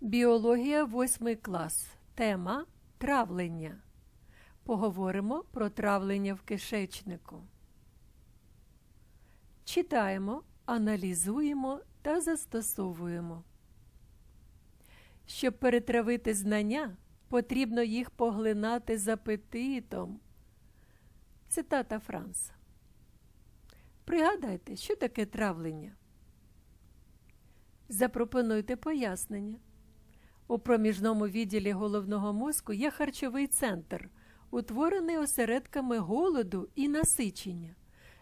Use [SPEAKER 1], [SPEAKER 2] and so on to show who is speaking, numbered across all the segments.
[SPEAKER 1] Біологія 8 клас. Тема травлення. Поговоримо про травлення в кишечнику. Читаємо, аналізуємо та застосовуємо. Щоб перетравити знання, потрібно їх поглинати з апетитом. Цитата Франса. Пригадайте, що таке травлення. Запропонуйте пояснення. У проміжному відділі головного мозку є харчовий центр, утворений осередками голоду і насичення.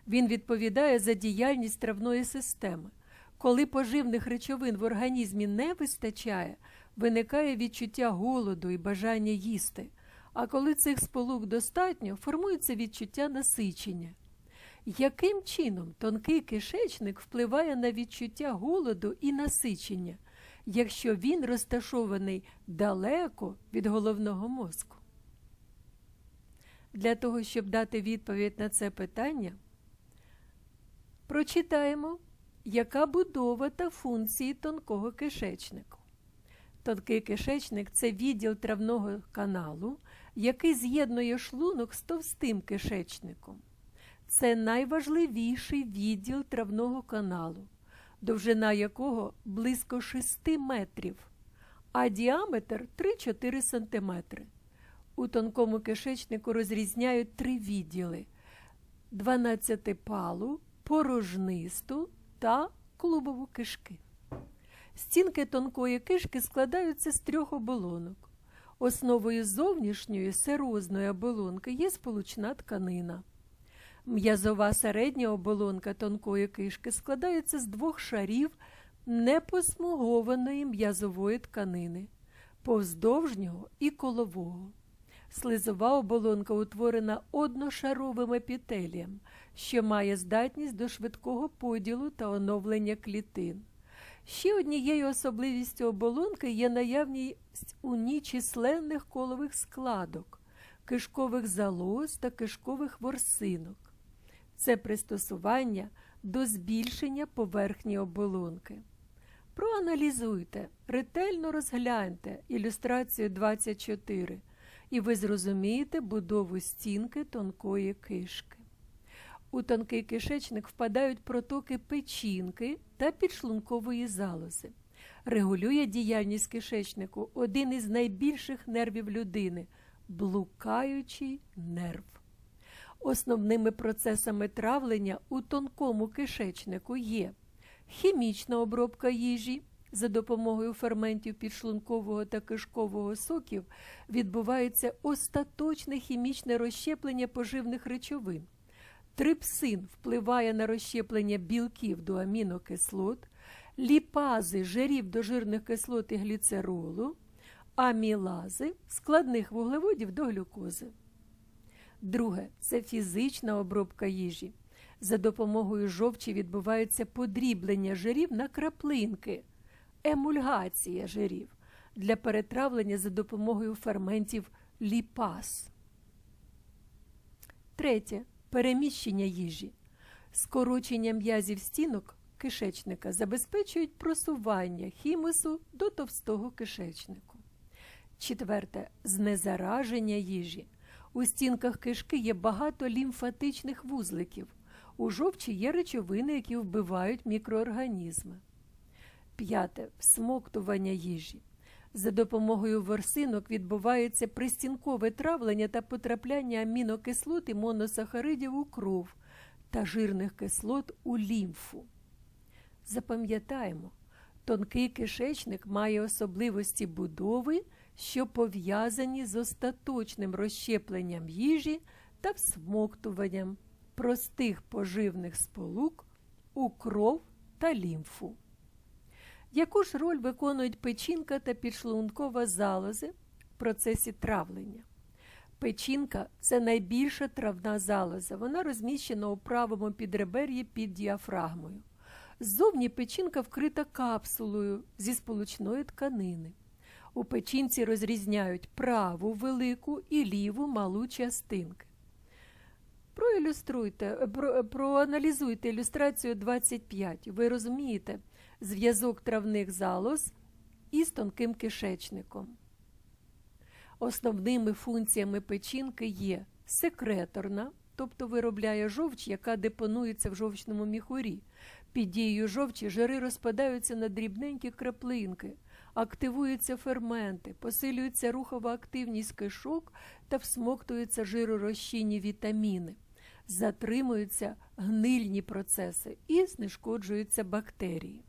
[SPEAKER 1] Він відповідає за діяльність травної системи. Коли поживних речовин в організмі не вистачає, виникає відчуття голоду і бажання їсти. А коли цих сполук достатньо, формується відчуття насичення. Яким чином тонкий кишечник впливає на відчуття голоду і насичення, якщо він розташований далеко від головного мозку? Для того, щоб дати відповідь на це питання, прочитаємо, яка будова та функції тонкого кишечнику. Тонкий кишечник це відділ травного каналу, який з'єднує шлунок з товстим кишечником. Це найважливіший відділ травного каналу, довжина якого близько 6 метрів, а діаметр 3-4 см. У тонкому кишечнику розрізняють три відділи: 12-палу, порожнисту та клубову кишки. Стінки тонкої кишки складаються з трьох оболонок. Основою зовнішньої серозної оболонки є сполучна тканина. М'язова середня оболонка тонкої кишки складається з двох шарів непосмугованої м'язової тканини, повздовжнього і колового. Слизова оболонка утворена одношаровим епітелієм, що має здатність до швидкого поділу та оновлення клітин. Ще однією особливістю оболонки є наявність у ній численних колових складок, кишкових залоз та кишкових ворсинок. Це пристосування до збільшення поверхні оболонки. Проаналізуйте, ретельно розгляньте ілюстрацію 24, і ви зрозумієте будову стінки тонкої кишки. У тонкий кишечник впадають протоки печінки та підшлункової залози. Регулює діяльність кишечнику один із найбільших нервів людини блукаючий нерв. Основними процесами травлення у тонкому кишечнику є хімічна обробка їжі. За допомогою ферментів підшлункового та кишкового соків відбувається остаточне хімічне розщеплення поживних речовин. Трипсин впливає на розщеплення білків до амінокислот, ліпази жирів до жирних кислот і гліцеролу, амілази складних вуглеводів до глюкози. Друге це фізична обробка їжі. За допомогою жовчі відбувається подріблення жирів на краплинки, емульгація жирів для перетравлення за допомогою ферментів ліпаз. Третє переміщення їжі. Скорочення м'язів стінок кишечника забезпечують просування хімусу до товстого кишечнику. Четверте знезараження їжі. У стінках кишки є багато лімфатичних вузликів. У жовчі є речовини, які вбивають мікроорганізми. П'яте всмоктування їжі. За допомогою ворсинок відбувається пристінкове травлення та потрапляння амінокислот і моносахаридів у кров та жирних кислот у лімфу. Запам'ятаємо, тонкий кишечник має особливості будови, що пов'язані з остаточним розщепленням їжі та всмоктуванням простих поживних сполук у кров та лімфу. Яку ж роль виконують печінка та підшлункова залози в процесі травлення? Печінка це найбільша травна залоза. Вона розміщена у правому підребер'ї під діафрагмою. Ззовні печінка вкрита капсулою зі сполучної тканини. У печінці розрізняють праву велику і ліву малу частинки. Проілюструйте, про, проаналізуйте ілюстрацію 25. Ви розумієте зв'язок травних залоз із тонким кишечником. Основними функціями печінки є секреторна, тобто виробляє жовч, яка депонується в жовчному міхурі. Під дією жовчі жири розпадаються на дрібненькі краплинки, активуються ферменти, посилюється рухова активність кишок та всмоктуються жиророзчинні вітаміни, затримуються гнильні процеси і знешкоджуються бактерії.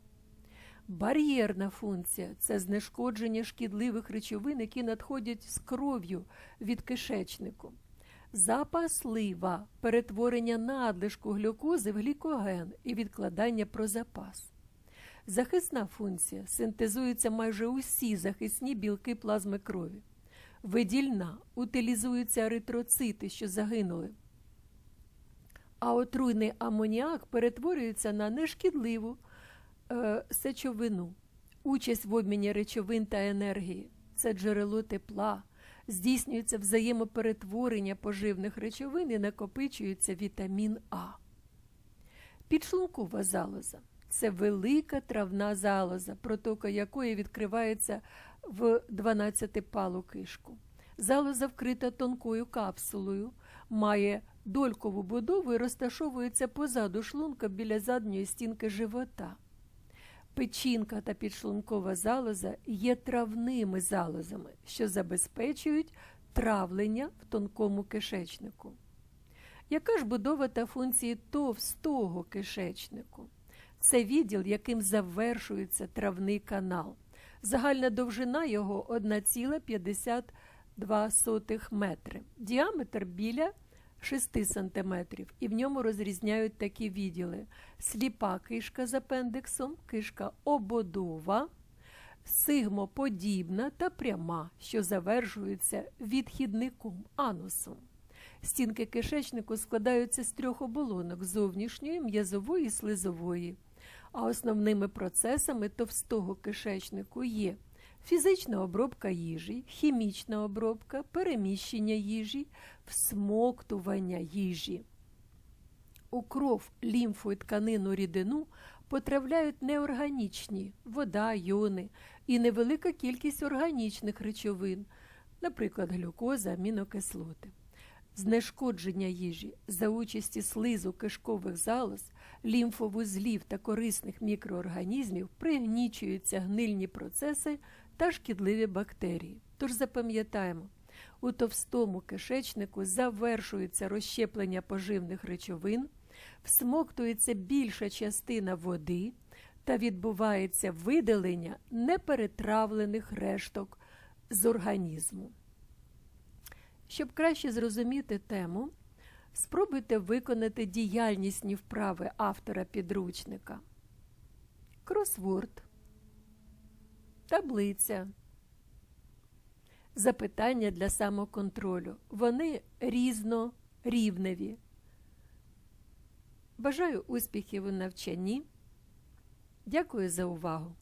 [SPEAKER 1] Бар'єрна функція це знешкодження шкідливих речовин, які надходять з кров'ю від кишечнику. Запаслива перетворення надлишку глюкози в глікоген і відкладання про запас. Захисна функція синтезуються майже усі захисні білки плазми крові. Видільна утилізуються еритроцити, що загинули. А отруйний амоніак перетворюється на нешкідливу е, сечовину. Участь в обміні речовин та енергії це джерело тепла, здійснюється взаємоперетворення поживних речовин і накопичується вітамін А. Підшлункова залоза це велика травна залоза, протока якої відкривається в 12-палу кишку. Залоза вкрита тонкою капсулою, має долькову будову і розташовується позаду шлунка біля задньої стінки живота. Печінка та підшлункова залоза є травними залозами, що забезпечують травлення в тонкому кишечнику. Яка ж будова та функції товстого кишечнику? Це відділ, яким завершується травний канал. Загальна довжина його 1,52 метри, діаметр біля 6 см, і в ньому розрізняють такі відділи: сліпа кишка з апендиксом, кишка ободова, сигмоподібна та пряма, що завершується відхідником анусом. Стінки кишечнику складаються з трьох оболонок зовнішньої, м'язової і слизової. А основними процесами товстого кишечнику є фізична обробка їжі, хімічна обробка, переміщення їжі, всмоктування їжі. У кров, лімфу і тканину рідину потрапляють неорганічні вода, йони і невелика кількість органічних речовин, наприклад, глюкоза, амінокислоти. Знешкодження їжі за участі слизу кишкових залоз, лімфовузлів та корисних мікроорганізмів пригнічуються гнильні процеси та шкідливі бактерії. Тож запам'ятаємо, у товстому кишечнику завершується розщеплення поживних речовин, всмоктується більша частина води та відбувається видалення неперетравлених решток з організму. Щоб краще зрозуміти тему, спробуйте виконати діяльнісні вправи автора підручника. Кросворд, таблиця, запитання для самоконтролю. Вони різнорівневі. Бажаю успіхів у навчанні. Дякую за увагу!